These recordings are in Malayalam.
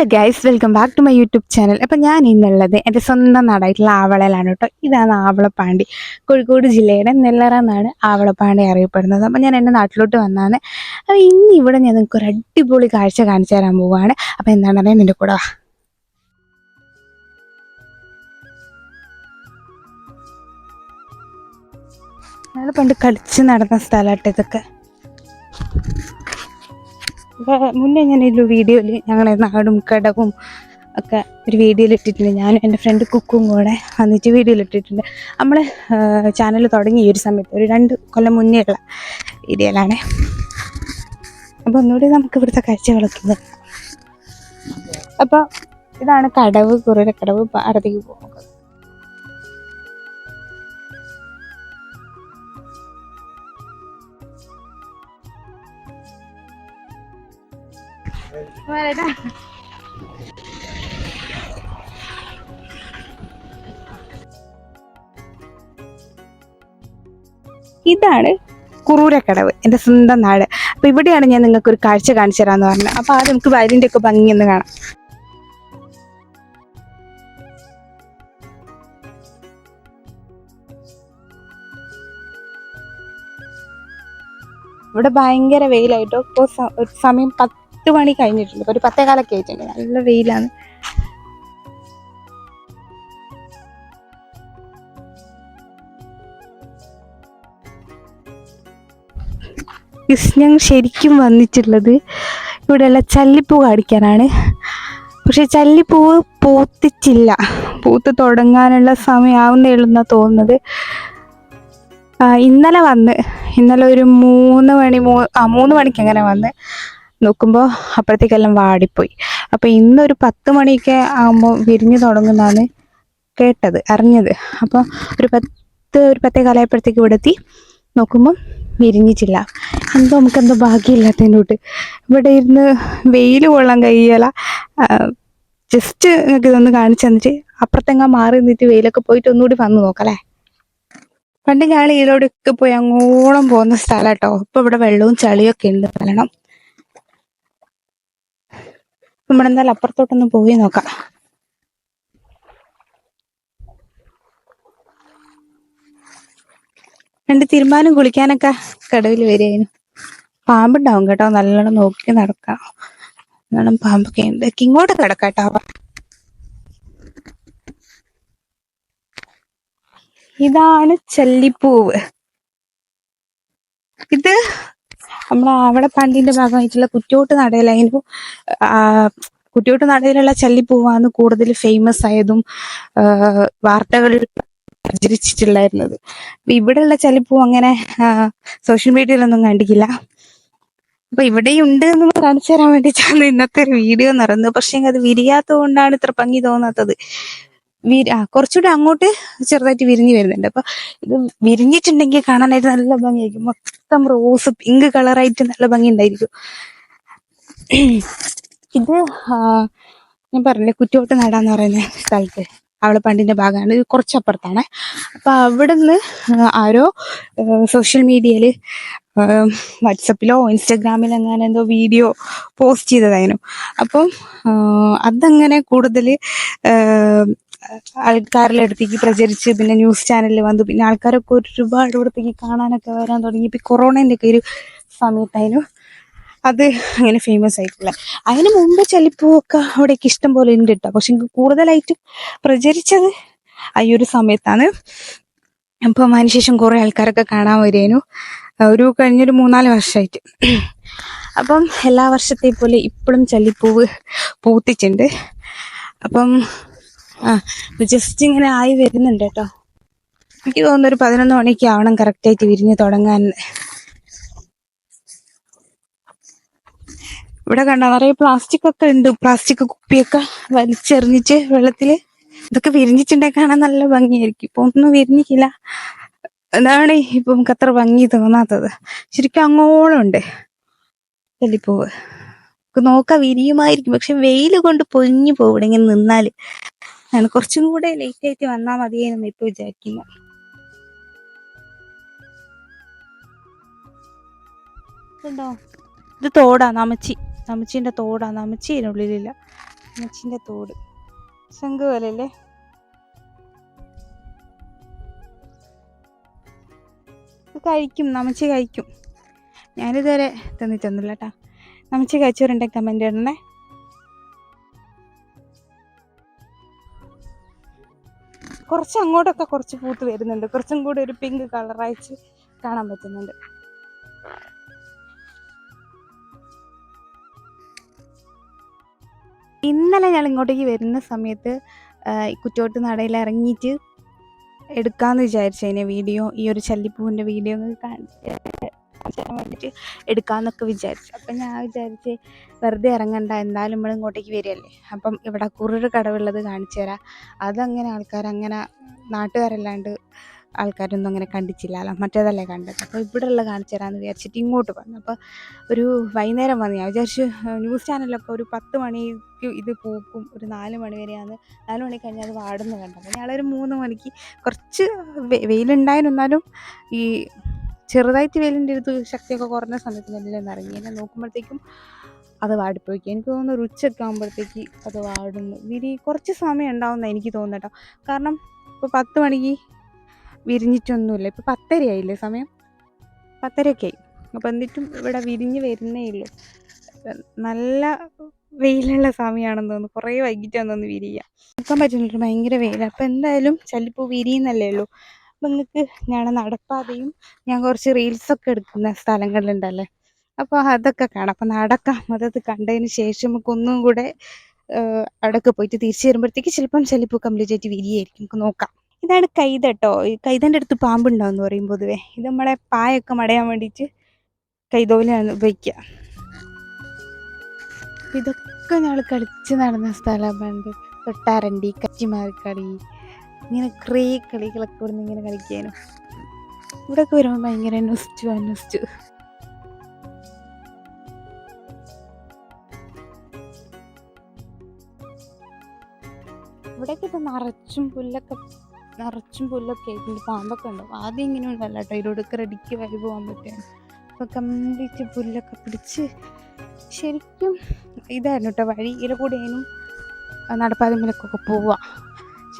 Hello guys welcome back to my YouTube channel അപ്പം ഞാൻ ഇന്നുള്ളത് എന്റെ സ്വന്തം നാടായിട്ടുള്ള ആവളയിലാണ് കേട്ടോ ഇതാണ് ആവളപ്പാണ്ടി. കോഴിക്കോട് ജില്ലയുടെ നെല്ലറ എന്നാണ് ആവളപ്പാണ്ടി അറിയപ്പെടുന്നത്. അപ്പം ഞാൻ എന്റെ നാട്ടിലോട്ട് വന്നാണ്. അപ്പോൾ ഇന്ന് ഇവിടെ ഞാൻ നിങ്ങൾക്ക് ഒരു അടിപൊളി കാഴ്ച കാണിച്ചു തരാൻ പോവുകയാണ് അപ്പോൾ എന്താണ് നിന്റെ കൂടെ വാ. പണ്ട് കളിച്ച് നടന്ന സ്ഥലമായിട്ട് ഇതൊക്കെ. മുന്നേ ഞാൻ ഒരു വീഡിയോയിൽ ഞങ്ങൾ നാടും കടവും ഒക്കെ ഒരു വീഡിയോയിൽ ഇട്ടിട്ടുണ്ട്. ഞാനും എന്റെ ഫ്രണ്ട് കുക്കും കൂടെ വന്നിട്ട് വീഡിയോയിൽ ഇട്ടിട്ടുണ്ട്. നമ്മൾ ചാനൽ തുടങ്ങി ഈ ഒരു സമയത്ത് ഒരു രണ്ട് കൊല്ലം മുന്നേ ഉള്ള വീഡിയോയിലാണ്. അപ്പോൾ ഒന്നുകൂടി നമുക്ക് ഇവിടുത്തെ കാഴ്ചകളൊക്കെ കാണാം. അപ്പോൾ ഇതാണ് കടവ് കുറേ കടവ് ഇപ്പോൾ പോകുന്നത് വരട്ടെ ഇതാണ് കുറൂരക്കടവ് എന്റെ സ്വന്തം നാട്. അപ്പം ഇവിടെയാണ് ഞാൻ നിങ്ങൾക്കൊരു കാഴ്ച കാണിച്ചു തരാമെന്ന് പറഞ്ഞത്. അപ്പോൾ അത് നമുക്ക് വയലിന്റെ ഒക്കെ ഭംഗി ഒന്ന് കാണാം. ഇവിടെ ഭയങ്കര വെയിലായിട്ടോ? ഇപ്പോൾ ഒരു സമയം പത്ത് മണി കഴിഞ്ഞിട്ടുണ്ട്. ഒരു പത്തേകാലൊക്കെ ആയിട്ടുണ്ട്. നല്ല വെയിലാണ്. ഞങ്ങൾ ശരിക്കും വന്നിട്ടുള്ളത് ഇവിടെയുള്ള ചല്ലിപ്പൂ കാണിക്കാനാണ്. പക്ഷെ ചല്ലിപ്പൂവ് പൂത്തിച്ചില്ല. പൂത്ത് തുടങ്ങാനുള്ള സമയമാവുന്നേ ഉള്ളൂ തോന്നുന്നത് ഇന്നലെ വന്ന്. ഇന്നലെ ഒരു മൂന്ന് മണി മൂ ആ മൂന്ന് മണിക്ക് അങ്ങനെ വന്ന്. നോക്കുമ്പോൾ അപ്പോഴത്തേക്കെല്ലാം വാടിപ്പോയി. അപ്പോൾ ഇന്നൊരു പത്ത് മണിയൊക്കെ ആകുമ്പോൾ വിരിഞ്ഞു തുടങ്ങുന്നതാണ് കേട്ടത് അറിഞ്ഞത്. അപ്പോൾ ഒരു പത്ത് ഒരു പത്തേ കാലമായപ്പോഴത്തേക്ക് ഇവിടെ എത്തി നോക്കുമ്പോൾ വിരിഞ്ഞിട്ടില്ല. എന്തോ നമുക്ക് എന്തോ ഭാഗ്യമില്ലാത്തതിന്റെ തൊട്ട് ഇവിടെ ഇരുന്ന് വെയിൽ കൊള്ളാൻ കഴിയല. ജസ്റ്റ് നിങ്ങൾക്ക് ഇതൊന്ന് കാണിച്ചു തന്നിട്ട് അപ്പുറത്തെങ്ങാ മാറി നിന്നിട്ട് വെയിലൊക്കെ പോയിട്ട് ഒന്നുകൂടി വന്ന് നോക്കാം പണ്ട് ഞാൻ ഇതിലൂടെയൊക്കെ പോയി അങ്ങോളം പോകുന്ന സ്ഥലം കേട്ടോ. ഇപ്പൊ ഇവിടെ വെള്ളവും ചളിയൊക്കെ ഉണ്ട്. വരണം നമ്മുടെ എന്തായാലും അപ്പുറത്തോട്ടൊന്ന് പോയി നോക്കാം. രണ്ട് തീരുമാനം കുളിക്കാനൊക്കെ കടവിൽ വരികയായിരുന്നു പാമ്പുണ്ടാവും കേട്ടോ. നല്ലോണം നോക്കി നടക്കാം. നല്ലോണം പാമ്പൊക്കെ ഉണ്ട്. ഇങ്ങോട്ട് കിടക്കാം കേട്ടോ. ഇതാണ് ചെല്ലിപ്പൂവ്. ഇത് നമ്മളെ അവിടെ പണ്ടിന്റെ ഭാഗമായിട്ടുള്ള കുറ്റോട്ട് നടയിലായിരുന്നു ആ, കുറ്റിയോട്ട് നടയിലുള്ള ചല്ലിപ്പൂവാണ് കൂടുതൽ ഫേമസ് ആയതും വാർത്തകളിൽ പ്രചരിച്ചിട്ടുണ്ടായിരുന്നത് അപ്പൊ ഇവിടെയുള്ള ചല്ലിപ്പൂ അങ്ങനെ സോഷ്യൽ മീഡിയയിലൊന്നും കണ്ടിക്കില്ല അപ്പൊ ഇവിടെയുണ്ട് എന്ന് കാണിച്ചു തരാൻ വേണ്ടിയിട്ടാണ് ഇന്നത്തെ ഒരു വീഡിയോ നടന്നത്. പക്ഷെ അത് വിരിയാത്തത് കൊണ്ടാണ് ഇത്ര ഭംഗി തോന്നാത്തത്. ആ കുറച്ചുകൂടി അങ്ങോട്ട് ചെറുതായിട്ട് വിരിഞ്ഞു വരുന്നുണ്ട്. അപ്പൊ ഇത് വിരിഞ്ഞിട്ടുണ്ടെങ്കിൽ കാണാനായിട്ട് നല്ല ഭംഗിയായിരിക്കും. മൊത്തം റോസ് പിങ്ക് കളറായിട്ട് നല്ല ഭംഗി ഉണ്ടായിരിക്കും ഇത് ഞാൻ പറഞ്ഞില്ലേ കുറ്റിയോട്ട് നടാന്ന് പറയുന്ന സ്ഥലത്ത് അവളെ പണ്ടിന്റെ ഭാഗമാണ്. ഇത് കുറച്ചപ്പുറത്താണ്. അപ്പൊ അവിടുന്ന് ആരോ സോഷ്യൽ മീഡിയയിൽ വാട്സപ്പിലോ ഇൻസ്റ്റഗ്രാമിലോ അങ്ങനെ എന്തോ വീഡിയോ പോസ്റ്റ് ചെയ്തതായിരുന്നു. അപ്പം അതങ്ങനെ കൂടുതൽ ആൾക്കാരുടെ അടുത്തേക്ക് പ്രചരിച്ച് പിന്നെ ന്യൂസ് ചാനലിൽ വന്നു. പിന്നെ ആൾക്കാരൊക്കെ ഒരുപാട് ഇവിടത്തേക്ക് കാണാനൊക്കെ വരാൻ തുടങ്ങി. ഇപ്പൊ കൊറോണേന്റെ ഒക്കെ ഒരു സമയത്തായിരുന്നു അത് അങ്ങനെ ഫേമസ് ആയിട്ടുള്ള. അതിന് മുമ്പ് ചെലിപ്പൂവൊക്കെ അവിടേക്ക് ഇഷ്ടം പോലെ ഉണ്ട് കേട്ടോ പക്ഷെ കൂടുതലായിട്ട് പ്രചരിച്ചത് ആ ഒരു സമയത്താണ്. അപ്പൊ അതിനുശേഷം കുറെ ആൾക്കാരൊക്കെ കാണാൻ വരുന്നു ഒരു കഴിഞ്ഞൊരു മൂന്നാൽ വർഷമായിട്ട്. അപ്പം എല്ലാ വർഷത്തെ പോലെ ഇപ്പോഴും ചല്ലിപ്പൂവ് പൂത്തിട്ടുണ്ട്. അപ്പം ആ ജസ്റ്റ് ഇങ്ങനെ ആയി വരുന്നുണ്ട് കേട്ടോ. എനിക്ക് തോന്നുന്നു ഒരു പതിനൊന്ന് മണിക്ക് ആവണം കറക്റ്റ് ആയിട്ട് വിരിഞ്ഞ് തുടങ്ങാൻ. ഇവിടെ കണ്ട നിറയെ പ്ലാസ്റ്റിക് ഒക്കെ ഉണ്ട്. പ്ലാസ്റ്റിക് കുപ്പിയൊക്കെ വലിച്ചെറിഞ്ഞിട്ട് വെള്ളത്തിൽ ഇതൊക്കെ വിരിഞ്ഞിട്ടുണ്ടെങ്കിൽ കാണാൻ നല്ല ഭംഗിയായിരിക്കും. ഇപ്പൊ ഒന്നും വിരിഞ്ഞിക്കില്ല അതാണ് ഇപ്പൊ നമുക്ക് അത്ര ഭംഗി തോന്നാത്തത്. ശരിക്കും അങ്ങോളം ഉണ്ട്. ചെല്ലിപ്പൂവ് നോക്കാ വിരിയുമായിരിക്കും. പക്ഷെ വെയിൽ കൊണ്ട് പൊഞ്ഞു പോകും ഇവിടെ ഇങ്ങനെ നിന്നാൽ. ആണ്. കുറച്ചും കൂടെ ലേറ്റ് ആയിട്ട് വന്നാൽ മതിയെന്ന് ഇപ്പൊ വിചാരിക്കുന്നു. ഇത് തോടാ നമച്ചി. നമച്ചിന്റെ തോടാ. നമച്ചി അതിനുള്ളിലില്ല നമച്ചിന്റെ തോട്. ശംഖ് പോലെയല്ലേ? കഴിക്കും. നമച്ചി കഴിക്കും. ഞാനിതുവരെ തിന്നിട്ടൊന്നുമില്ല കേട്ടാ. നമച്ചി കഴിച്ചവരുണ്ടെങ്കിൽ കമന്റ് ഇടണേ. കുറച്ച് അങ്ങോട്ടൊക്കെ കുറച്ച് പൂത്ത് വരുന്നുണ്ട്. കുറച്ചും കൂടി ഒരു പിങ്ക് കളറായിട്ട് കാണാൻ പറ്റുന്നുണ്ട്. ഇന്നലെ ഞാൻ ഇങ്ങോട്ടേക്ക് വരുന്ന സമയത്ത് കുറ്റോട്ട് നടയിൽ ഇറങ്ങിയിട്ട് എടുക്കാമെന്ന് വിചാരിച്ചതിനെ വീഡിയോ ഈ ഒരു ചല്ലിപ്പൂവിന്റെ വീഡിയോ വേണ്ടിയിട്ട് എടുക്കാമെന്നൊക്കെ വിചാരിച്ചു. അപ്പം ഞാൻ വിചാരിച്ച് വെറുതെ ഇറങ്ങണ്ട എന്തായാലും നമ്മൾ ഇങ്ങോട്ടേക്ക് വരികയല്ലേ. അപ്പം ഇവിടെ കുറൊരു കടവുള്ളത് കാണിച്ചു തരാം. അതങ്ങനെ ആൾക്കാർ അങ്ങനെ നാട്ടുകാരല്ലാണ്ട് ആൾക്കാരൊന്നും അങ്ങനെ കണ്ടിച്ചില്ലല്ലോ മറ്റേതല്ലേ കണ്ടത്. അപ്പോൾ ഇവിടെ ഉള്ള കാണിച്ചു തരാമെന്ന് വിചാരിച്ചിട്ട് ഇങ്ങോട്ട് വന്നു. അപ്പോൾ ഒരു വൈകുന്നേരം വന്നു. ഞാൻ വിചാരിച്ചു ന്യൂസ് ചാനലൊക്കെ ഒരു പത്ത് മണിക്ക് ഇത് പൂക്കും. ഒരു നാല് മണി വരെയാണ്. നാല് മണി കഴിഞ്ഞാൽ അത് വാടുന്നു കണ്ടത്. ഞങ്ങളൊരു മൂന്ന് മണിക്ക് കുറച്ച് വെയിലുണ്ടായിരുന്നാലും വെയിലുണ്ടായിരുന്നു ഈ ചെറുതായിട്ട് വെയിലിന്റെ ഒരു ശക്തിയൊക്കെ കുറഞ്ഞ സമയത്ത് നെല്ലിൽ ഇറങ്ങി. എന്നെ നോക്കുമ്പോഴത്തേക്കും അത് വാടിപ്പോയി. എനിക്ക് തോന്നുന്നു ഒരു ഉച്ചയൊക്കെ ആകുമ്പോഴത്തേക്ക് അത് വാടുന്നു. വിരി കുറച്ച് സമയം ഉണ്ടാവുന്ന എനിക്ക് തോന്നുന്നു കാരണം ഇപ്പോൾ പത്ത് മണിക്ക് വിരിഞ്ഞിട്ടൊന്നുമില്ല. ഇപ്പോൾ പത്തരയായില്ലേ സമയം? പത്തരയൊക്കെ ആയി. അപ്പോൾ എന്നിട്ടും ഇവിടെ വിരിഞ്ഞ് വരുന്നേ ഉള്ളൂ നല്ല വെയിലുള്ള സമയമാണെന്ന് തോന്നുന്നു. കുറേ വൈകിട്ടാണെന്ന് തോന്നുന്നു വിരിയുക നിൽക്കാൻ പറ്റുന്നില്ല. ഭയങ്കര വെയിൽ അപ്പോൾ എന്തായാലും ചല്ലിപ്പൂ വിരിയുന്നല്ലേ ഉള്ളൂ. അപ്പം നിങ്ങൾക്ക് ഞാൻ നടപ്പാതയും ഞാൻ കുറച്ച് റീൽസൊക്കെ എടുക്കുന്ന സ്ഥലങ്ങളുണ്ടല്ലേ അപ്പോൾ അതൊക്കെ കാണാം. അപ്പോൾ നടക്കാം. അതൊക്കെ കണ്ടതിന് ശേഷം നമുക്ക് ഒന്നും കൂടെ അവിടെയൊക്കെ പോയിട്ട് തിരിച്ചു വരുമ്പോഴത്തേക്ക് ചിലപ്പം ചല്ലിപ്പൂ കംപ്ലീറ്റ് ആയിട്ട് വിരിയായിരിക്കും നമുക്ക് നോക്കാം. ഇതാണ് കൈത കേട്ടോ ഈ കൈതന്റെ അടുത്ത് പാമ്പുണ്ടാവും എന്ന് പറയും പൊതുവേ. ഇത് നമ്മളെ പായൊക്കെ മടയാൻ വേണ്ടിയിട്ട് കൈതോലാണ് ഉപയോഗിക്കുക ഇതൊക്കെ ഞങ്ങൾ കളിച്ച് നടന്ന സ്ഥലമാണ് തൊട്ടാരണ്ടി കച്ചിമാറിക്കളി ഇങ്ങനെ കുറേ കളികളൊക്കെ ഇവിടുന്ന് ഇങ്ങനെ കളിക്കാനും. ഇവിടെയൊക്കെ വരുമ്പോൾ ഭയങ്കര അന്വസിച്ചു അന്വസിച്ചു ഇവിടെയൊക്കെ ഇപ്പം നിറച്ചും പുല്ലൊക്കെ നിറച്ചും പുല്ലൊക്കെ ആയിട്ടുണ്ട് പാമ്പൊക്കെ ഉണ്ടാവും ആദ്യം ഇങ്ങനെ ഉണ്ടല്ല കേട്ടോ ഇതിലൂടെ ക്രെഡിക്ക് വഴി പോകാൻ പറ്റുകയാണ് ഇപ്പം കംപ്ലീറ്റ് പുല്ലൊക്കെ പിടിച്ച് ശരിക്കും ഇതായിരുന്നു കേട്ടോ വഴി. കൂടെ കൂടെയായിരുന്നു നടപ്പാതമ്മിലൊക്കെ പോവുക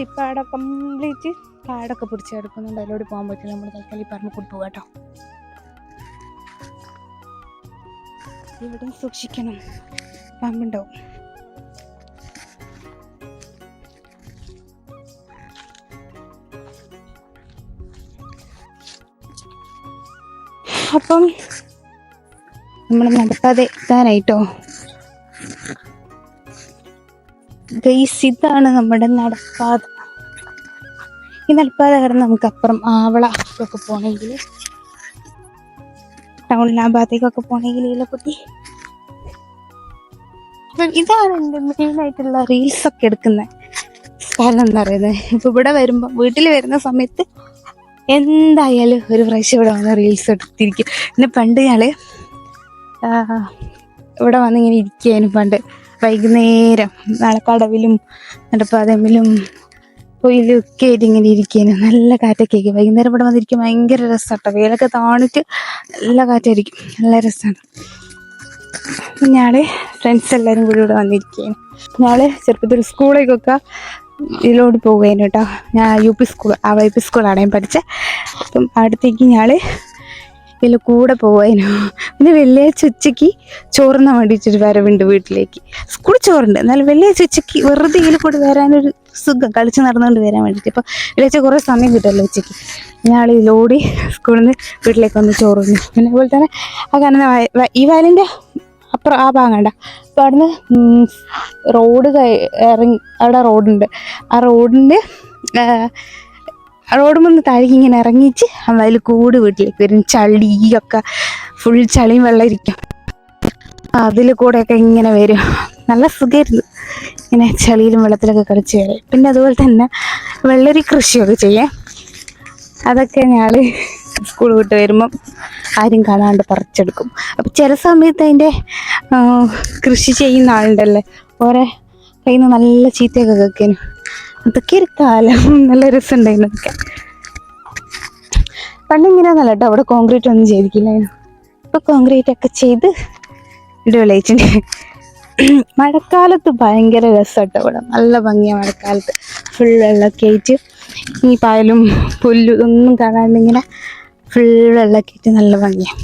പക്ഷെ ഇപ്പം അവിടെ കംപ്ലീറ്റ് കാടൊക്കെ പിടിച്ച് കിടക്കുന്നുണ്ട്. അതിലൂടെ പോകാൻ പറ്റില്ല. നമ്മൾ തൽക്കാലം ഈ പറഞ്ഞ് കൊണ്ടുപോകാം പോകാം കേട്ടോ. ഇവിടെയും സൂക്ഷിക്കണം. പാമ്പുണ്ടാവും. അപ്പം നമ്മൾ നടക്കാതെ എത്താനായിട്ടോ ഗൈസ് ഇതാണ് നമ്മുടെ നടപ്പാത. ഈ നടപ്പാത കാരണം നമുക്ക് അപ്പുറം ആവള ഒക്കെ പോകണമെങ്കിൽ ടൗണിൽ ആ ഭാഗത്തേക്കൊക്കെ പോകണമെങ്കിൽ ഇതിലെക്കുട്ടി അപ്പം ഇതാണ് എന്റെ റീൽസ് ഒക്കെ എടുക്കുന്ന സ്ഥലം എന്ന് പറയുന്നത്. ഇപ്പം ഇവിടെ വരുമ്പോൾ വീട്ടിൽ വരുന്ന സമയത്ത് എന്തായാലും ഒരു പ്രാവശ്യം ഇവിടെ വന്ന് റീൽസ് എടുത്തിരിക്കും. പിന്നെ പണ്ട് ഞാൾ ഇവിടെ വന്ന് ഇങ്ങനെ ഇരിക്കുകയായിരുന്നു പണ്ട്. വൈകുന്നേരം നാളക്കടവിലും നടപ്പാതമ്മിലും പൊയിലും ഒക്കെ ആയിട്ട് ഇങ്ങനെ ഇരിക്കാനും. നല്ല കാറ്റൊക്കെ ആയിരിക്കും. വൈകുന്നേരം ഇവിടെ വന്നിരിക്കും ഭയങ്കര രസമാട്ടോ വെയിലൊക്കെ താണിട്ട് നല്ല കാറ്റായിരിക്കും. നല്ല രസമാണ് ഞാളെ ഫ്രണ്ട്സ് എല്ലാവരും കൂടി ഇവിടെ വന്നിരിക്കുകയാണ് ഞാളെ ചെറുപ്പത്തിൽ സ്കൂളിലേക്കൊക്കെ ഇതിലോട് പോവുകയാണ് കേട്ടോ ഞാൻ യു പി സ്കൂൾ ആ വൈ പി സ്കൂളാണ് ഞാൻ പഠിച്ചത് അപ്പം അടുത്തേക്ക് ഞങ്ങൾ ഇതിൽ കൂടെ പോവാനോ പിന്നെ വെള്ളിയാഴ്ച ഉച്ചയ്ക്ക് ചോറുന്ന വേണ്ടിയിട്ടൊരു വരവുണ്ട് വീട്ടിലേക്ക്. സ്കൂളിൽ ചോറുണ്ട്. എന്നാലും വെള്ളിയാഴ്ച ഉച്ചയ്ക്ക് വെറുതെ ഇതിൽ കൂടെ വരാനൊരു സുഖം. കളിച്ച് നടന്നുകൊണ്ട് വരാൻ വേണ്ടിയിട്ട്. അപ്പോൾ വെള്ളിയാഴ്ച കുറേ സമയം കിട്ടുമല്ലോ ഉച്ചയ്ക്ക്. ഞങ്ങൾ ഇതിലോടി സ്കൂളിൽ നിന്ന് വീട്ടിലേക്ക് വന്ന് ചോറുന്നു പിന്നെ അതുപോലെ തന്നെ ആ കാരണം ഈ വയലിന്റെ അപ്പുറം ആ ഭാഗം കണ്ട. അപ്പോൾ അവിടുന്ന് റോഡ് ഇറങ്ങി അവിടെ റോഡുണ്ട്. ആ റോഡിന്റെ റോഡ് മുന്ന് താഴേക്ക് ഇങ്ങനെ ഇറങ്ങിച്ച് അതിൽ കൂട് വീട്ടിലേക്ക് വരും. ചളിയൊക്കെ ഫുൾ ചളിയും വെള്ളം ഇരിക്കും. അതിൽ കൂടെയൊക്കെ ഇങ്ങനെ വരും. നല്ല സുഖമായിരുന്നു ഇങ്ങനെ ചളിയിലും വെള്ളത്തിലൊക്കെ കളിച്ച് വരും പിന്നെ അതുപോലെ തന്നെ വെള്ളരി കൃഷിയൊക്കെ ചെയ്യാം. അതൊക്കെ ഞങ്ങൾ സ്കൂൾ വിട്ട് വരുമ്പം ആരും കാണാണ്ട് പറിച്ചെടുക്കും. അപ്പം ചില സമയത്ത് അതിന്റെ കൃഷി ചെയ്യുന്ന ആളുണ്ടല്ലേ? ഓരോ കയ്യിൽ നിന്ന് നല്ല ചീത്തയൊക്കെ കേൾക്കാനും. അതൊക്കെ ഒരു കാലം. നല്ല രസമുണ്ടായിരുന്നു അതൊക്കെ. പണ്ട് ഇങ്ങനെയൊന്നല്ല കേട്ടോ. അവിടെ കോൺക്രീറ്റ് ഒന്നും ചെയ്തിട്ടില്ലായിരുന്നു. ഇപ്പൊ കോൺക്രീറ്റ് ഒക്കെ ചെയ്ത് ഇടവിളയിച്ചിട്ടുണ്ട് മഴക്കാലത്ത് ഭയങ്കര രസമാട്ടോ ഇവിടെ. നല്ല ഭംഗിയാണ് മഴക്കാലത്ത്. ഫുൾ വെള്ളമൊക്കെ ആയിട്ട് ഈ പായലും പുല്ലും ഇതൊന്നും കാണാണ്ട് ഇങ്ങനെ ഫുൾ വെള്ളമൊക്കെ ആയിട്ട് നല്ല ഭംഗിയാണ്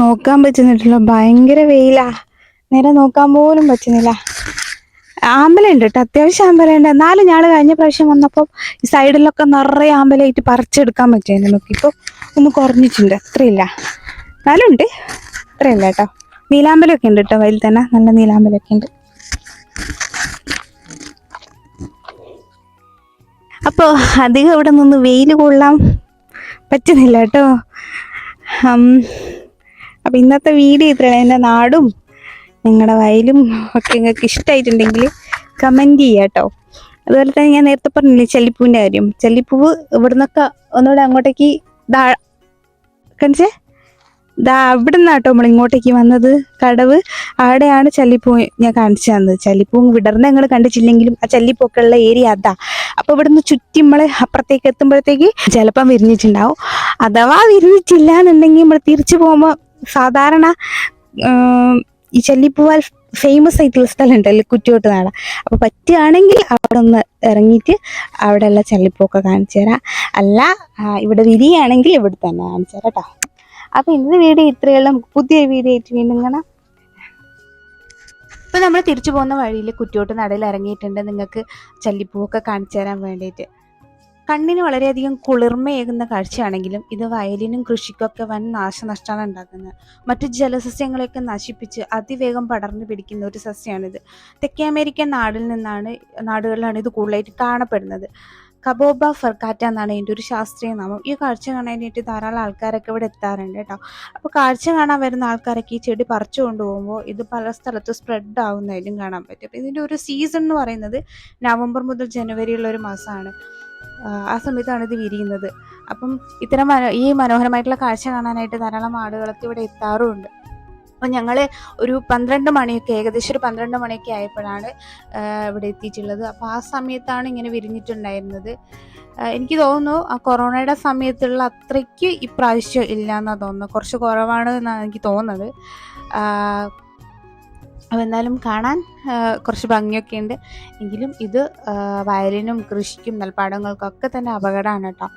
നോക്കാൻ പറ്റുന്നില്ല ഭയങ്കര വെയിലാ. നേരെ നോക്കാൻ പോലും പറ്റുന്നില്ല. ആമ്പലുണ്ട് കേട്ടോ അത്യാവശ്യം ആമ്പലുണ്ട് എന്നാലും ഞാൻ കഴിഞ്ഞ പ്രാവശ്യം വന്നപ്പോൾ ഈ സൈഡിലൊക്കെ നിറയെ ആമ്പലായിട്ട് പറിച്ചെടുക്കാൻ പറ്റുമായിരുന്നു നമുക്ക്. ഇപ്പോൾ ഒന്ന് കുറഞ്ഞിട്ടുണ്ട്. അത്രയില്ല. എന്നാലും ഉണ്ട് അത്രയില്ല കേട്ടോ നീലാമ്പലമൊക്കെ ഉണ്ട് കേട്ടോ വയലിൽ തന്നെ നല്ല നീലാമ്പലമൊക്കെ ഉണ്ട്. അപ്പോൾ അധികം ഇവിടെ നിന്ന് വെയിൽ കൊള്ളാൻ പറ്റുന്നില്ല കേട്ടോ അപ്പം ഇന്നത്തെ വീഡിയോ ഇത്രയാണ്. എന്റെ നാടും നിങ്ങളുടെ വയലും ഒക്കെ നിങ്ങൾക്ക് ഇഷ്ടമായിട്ടുണ്ടെങ്കിൽ കമന്റ് ചെയ്യുക കേട്ടോ. അതുപോലെ തന്നെ ഞാൻ നേരത്തെ പറഞ്ഞില്ലേ ചെല്ലിപ്പൂവിന്റെ കാര്യം. ചെല്ലിപ്പൂവ് ഇവിടുന്നൊക്കെ ഒന്നുകൂടെ അങ്ങോട്ടേക്ക് ദാ കണിച്ചേ? ദാ അവിടെ നിന്നാട്ടോ നമ്മൾ ഇങ്ങോട്ടേക്ക് വന്നത്. കടവ്. അവിടെയാണ് ചല്ലിപ്പൂ ഞാൻ കാണിച്ചു തന്നത്. ചല്ലിപ്പൂ വിടർന്ന് ഞങ്ങൾ കണ്ടിട്ടില്ലെങ്കിലും ആ ചല്ലിപ്പൊക്കെ ഉള്ള ഏരിയ അതാ. അപ്പൊ ഇവിടുന്ന് ചുറ്റി നമ്മളെ അപ്പുറത്തേക്ക് എത്തുമ്പോഴത്തേക്ക് ചിലപ്പം വിരിഞ്ഞിട്ടുണ്ടാവും. അഥവാ വിരിഞ്ഞിട്ടില്ല എന്നുണ്ടെങ്കിൽ നമ്മൾ തിരിച്ചു പോകുമ്പോൾ സാധാരണ ഈ ചെല്ലിപ്പൂവാൽ ഫേമസ് ആയിട്ടുള്ള സ്ഥലം ഉണ്ടല്ലോ കുറ്റിയോട്ട് നാട അപ്പോൾ പറ്റുകയാണെങ്കിൽ അവിടെ ഒന്ന് ഇറങ്ങിയിട്ട് അവിടെയുള്ള ചെല്ലിപ്പൂക്കെ കാണിച്ചു തരാം. അല്ല ഇവിടെ വിരിയാണെങ്കിൽ ഇവിടെ തന്നെ കാണിച്ചു തരാം കേട്ടോ. അപ്പം ഇന്ന് വീഡിയോ ഇത്രയുള്ള പുതിയൊരു വീഡിയോ ആയിട്ട് വീണ്ടും കാണാം. ഇപ്പൊ നമ്മൾ തിരിച്ചു പോകുന്ന വഴിയിൽ കുറ്റിയോട്ട് നടയിൽ ഇറങ്ങിയിട്ടുണ്ട്. നിങ്ങൾക്ക് ചല്ലിപ്പൂവൊക്കെ കാണിച്ചു തരാൻ വേണ്ടിയിട്ട്. കണ്ണിന് വളരെയധികം കുളിർമയേകുന്ന കാഴ്ചയാണെങ്കിലും ഇത് വയലിനും കൃഷിക്കൊക്കെ വൻ നാശനഷ്ടമാണ് ഉണ്ടാക്കുന്നത്. മറ്റു ജലസസ്യങ്ങളെയൊക്കെ നശിപ്പിച്ച് അതിവേഗം പടർന്നു പിടിക്കുന്ന ഒരു സസ്യമാണിത്. തെക്കേ അമേരിക്കൻ നാടിൽ നിന്നാണ് നാടുകളിലാണ് ഇത് കൂടുതലായിട്ട് കാണപ്പെടുന്നത്. കബോബ ഫർക്കാറ്റ എന്നാണ് എന്റെ ഒരു ശാസ്ത്രീയ നാമം. ഈ കാഴ്ച കാണാനായിട്ട് ധാരാളം ആൾക്കാരൊക്കെ ഇവിടെ എത്താറുണ്ട് കേട്ടോ. അപ്പോൾ കാഴ്ച കാണാൻ വരുന്ന ആൾക്കാരൊക്കെ ഈ ചെടി പറിച്ചു കൊണ്ടുപോകുമ്പോൾ ഇത് പല സ്ഥലത്ത് സ്പ്രെഡ് ആവുന്നതിലും കാണാൻ പറ്റും. അപ്പോൾ ഇതിന്റെ ഒരു സീസൺ എന്ന് പറയുന്നത് നവംബർ മുതൽ ജനുവരിയുള്ള ഒരു മാസമാണ്. ആ, സമയത്താണ് ഇത് വിരിയുന്നത്. അപ്പം ഇത്തരം മനോ ഈ മനോഹരമായിട്ടുള്ള കാഴ്ച കാണാനായിട്ട് ധാരാളം ആളുകളൊക്കെ ഇവിടെ എത്താറുമുണ്ട് അപ്പം ഞങ്ങൾ ഒരു പന്ത്രണ്ട് മണിയൊക്കെ ഏകദേശം ഒരു പന്ത്രണ്ട് മണിയൊക്കെ ആയപ്പോഴാണ് ഇവിടെ എത്തിയിട്ടുള്ളത്. അപ്പോൾ ആ സമയത്താണ് ഇങ്ങനെ വിരിഞ്ഞിട്ടുണ്ടായിരുന്നത്. എനിക്ക് തോന്നുന്നു ആ കൊറോണയുടെ സമയത്തുള്ള അത്രയ്ക്ക് ഇപ്രാവശ്യം ഇല്ല എന്നാണ് തോന്നുന്നത് കുറച്ച് കുറവാണ് എന്നാണ് എനിക്ക് തോന്നുന്നത്. എന്നാലും കാണാൻ കുറച്ച് ഭംഗിയൊക്കെ ഉണ്ട്. എങ്കിലും ഇത് വയലിനും കൃഷിക്കും നെൽപ്പാടങ്ങൾക്കൊക്കെ തന്നെ അപകടമാണ് കേട്ടോ.